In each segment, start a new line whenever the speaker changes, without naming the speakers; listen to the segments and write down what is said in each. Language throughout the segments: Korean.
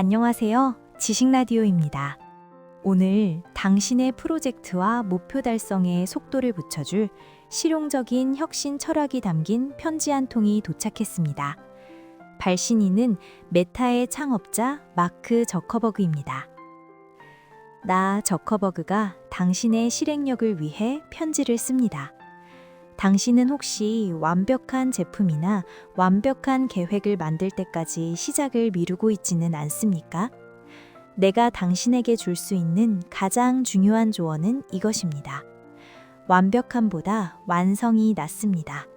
안녕하세요. 지식라디오입니다. 오늘 당신의 프로젝트와 목표 달성에 속도를 붙여줄 실용적인 혁신 철학이 담긴 편지 한 통이 도착했습니다. 발신인은 메타의 창업자 마크 저커버그입니다. 나 저커버그가 당신의 실행력을 위해 편지를 씁니다. 당신은 혹시 완벽한 제품이나 완벽한 계획을 만들 때까지 시작을 미루고 있지는 않습니까? 내가 당신에게 줄 수 있는 가장 중요한 조언은 이것입니다. 완벽함보다 완성이 낫습니다.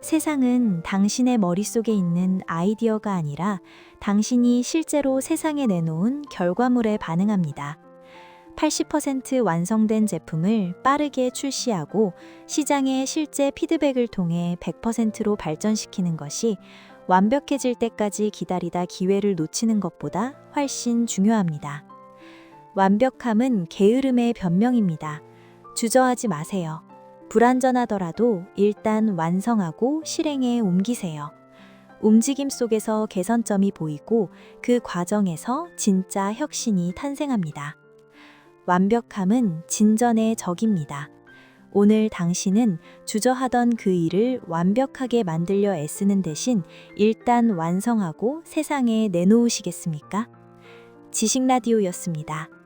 세상은 당신의 머릿속에 있는 아이디어가 아니라 당신이 실제로 세상에 내놓은 결과물에 반응합니다. 80% 완성된 제품을 빠르게 출시하고 시장의 실제 피드백을 통해 100%로 발전시키는 것이 완벽해질 때까지 기다리다 기회를 놓치는 것보다 훨씬 중요합니다. 완벽함은 게으름의 변명입니다. 주저하지 마세요. 불완전하더라도 일단 완성하고 실행에 옮기세요. 움직임 속에서 개선점이 보이고 그 과정에서 진짜 혁신이 탄생합니다. 완벽함은 진전의 적입니다. 오늘 당신은 주저하던 그 일을 완벽하게 만들려 애쓰는 대신 일단 완성하고 세상에 내놓으시겠습니까? 지식라디오였습니다.